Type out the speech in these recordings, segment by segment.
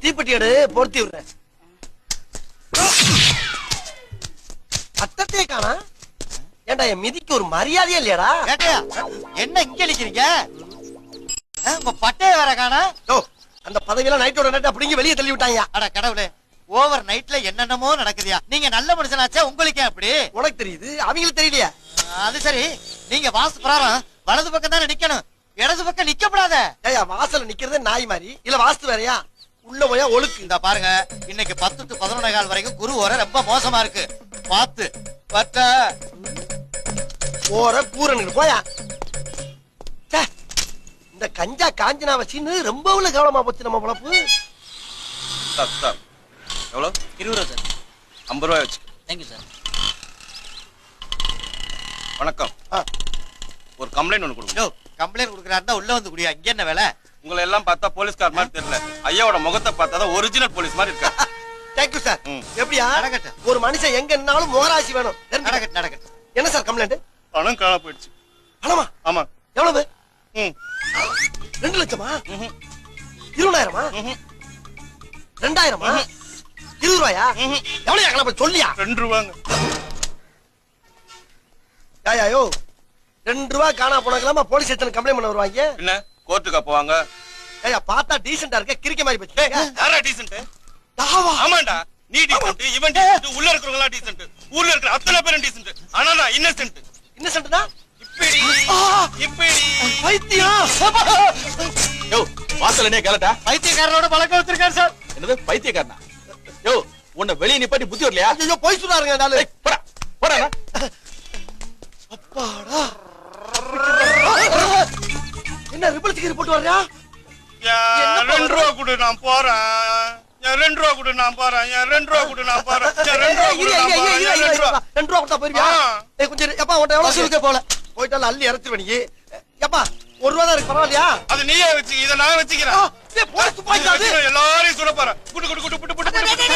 தீப்பெட்டி மிதிக்கு ஒரு மரியாதையே இல்லையாடா? என்ன இங்க அடிக்கிறீங்க? உங்க பட்டைய வேற காணா? ஓ அந்த பதவியெல்லாம் நைட்டோட நைட் அப்படிங்க வெளியே தள்ளி விட்டாங்க அட கடவுளே ஓவர் நைட்ல என்னென்னமோ நடக்குதுயா? நீங்க நல்ல மனுஷனாச்சா உங்களுக்கே அப்படி? உனக்கு தெரியுது அவங்களுக்கு தெரியலையா. அது சரி. நீங்க வாசு பிரகாரம் வலது பக்கம் தானே நிக்கணும். இடது பக்கம் நிக்கப்படாத. ஏயா வாசல்ல நிக்கிறது நாய் மாதிரி. இல்ல வாஸ்து வேறயா? உள்ள போயா ஒழுக்கு. இந்த பாருங்க இன்னைக்கு பத்து டு பதினொன்னே கால் வரைக்கும் குரு வர ரொம்ப மோசமா இருக்கு. பார்த்து பட்ட போற பூரனுக்கு போயா? கஞ்சா காஞ்சனா வச்சின்னு ரொம்ப உள்ள கவனமா போச்சு நம்ம பொழப்பு. Sir sir. எவ்வளோ? இருபது ரூபா சார். ஐம்பது ரூபாய் வச்சு தேங்க்யூ சார். வணக்கம். ஆ, ஒரு கம்ப்ளைண்ட் ஒன்று கொடுங்க. யோ கம்ப்ளைண்ட் கொடுக்குறாருந்தா உள்ள வந்து குடியா இங்க என்ன வேலை? உங்களை எல்லாம் பார்த்தா போலீஸ்கார் மாதிரி தெரியல. ஐயாவோட முகத்தை பார்த்தா தான் ஒரிஜினல் போலீஸ் மாதிரி இருக்கா thank you சார் ம். எப்படியா? நடக்கட்டும். ஒரு மனுஷன் எங்க நின்னாலும் மோராசி வேணும். தெரிஞ்சுக்க. நடக்கட்டும் நடக்கட்டும். என்ன சார் கம்ப்ளைண்ட் பணம் காண போயிடுச்சு. பணமா? ஆமா. எவ்வளவு? ம். லட்சமா. இருபதாயிரமா. ரெண்டாயிரமா? இருபது ரூபாயா. எவ்வளவு கிளம்ப சொல்லியா? ரெண்டு ரூபாங்க. யாயா யோ ரெண்டு ரூபா காணா போனக்கலாமா போலீஸ் ஸ்டேஷன் கம்ப்ளைண்ட் பண்ண வருவாங்க. என்ன? கோர்ட்டுக்கா போவாங்க? ஏயா பார்த்தா டீசெண்டா இருக்க கிரிக்க மாதிரி போச்சு. யாரா டீசென்ட் தாவா ஆமாண்டா. நீ டீசென்ட் இவன் டீசென்ட் உள்ள இருக்கிறவங்க எல்லாம் டீசென்ட் ஊர்ல இருக்கிற அத்தனை பேரும் டீசென்ட் ஆனா நான் இன்னசென்ட் இன்னசென்ட் தான் இப்படி! இப்படி. பைத்தியம்? என்ன கேளட்டா பைத்தியக்காரனோட பழக்கம் வச்சிருக்காரு சார் என்னது பைத்தியக்காரனா யோ உன்னை வெளிய நிப்பாட்டி புத்தி வரலையா ஐயோ போய் சொல்றாருங்க நாலு போடா போடா. அப்பாடா என்ன ரிப்பல் போட்டு வர்றியா என் ரெண்டு ரூபா கொடு நான் போறேன் என் ரெண்டு ரூபா கொடு நான் போறேன் என் ரெண்டு ரூபா கொடு நான் போறேன் ரெண்டு ரூபா கொடு நான் போறேன் என் ரெண்டு ரூபா ரெண்டு ரூபா கொடுத்தா போயிருவியா கொஞ்சம். எப்பா உன்ட்ட எவ்வளவு வசூலுக்கே போல. போயிட்டால அள்ளி இறச்சிருவ நீ எப்பா ஒரு ரூபா தான் இருக்கு பரவாயில்லையா? அது நீயே வச்சு இதை நான் வச்சுக்கிறேன். எல்லாரையும் சுட போறேன் குடு குடு குடு குடு குடு குடு குடு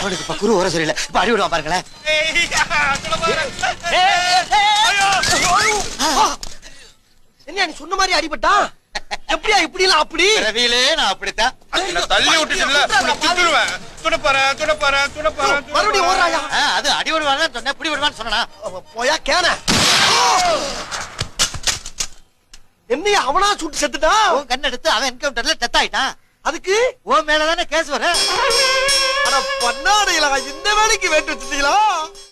அவனுக்கு இப்ப குரு வர சரியில்லை இப்ப அடி விடுவான் பாருங்களேன். என்ன நீ சொன்ன மாதிரி அடிபட்டா? எப்படியா இப்படி எல்லாம் அப்படி? பிறவியிலே நான் அப்படித்தான். தள்ளி விட்டுட்டுல உன்னை திட்டுருவேன் சுட போறேன் சுட மறுபடியும். ஓடுறாயா? அது அடி விடுவான்னு சொன்னேன் பிடி விடுவான்னு சொன்னா போயா கேன. என்னைய அவனா சுட்டு செத்துட்டா? உன் கண் எடுத்து அவன் என்கவுண்டர்ல டெத் ஆயிட்டான் அதுக்கு? உன் மேலதானே கேஸ் வர அட பண்ணாடையில இந்த வேலைக்கு வேட்டு வச்சுட்டீங்களா?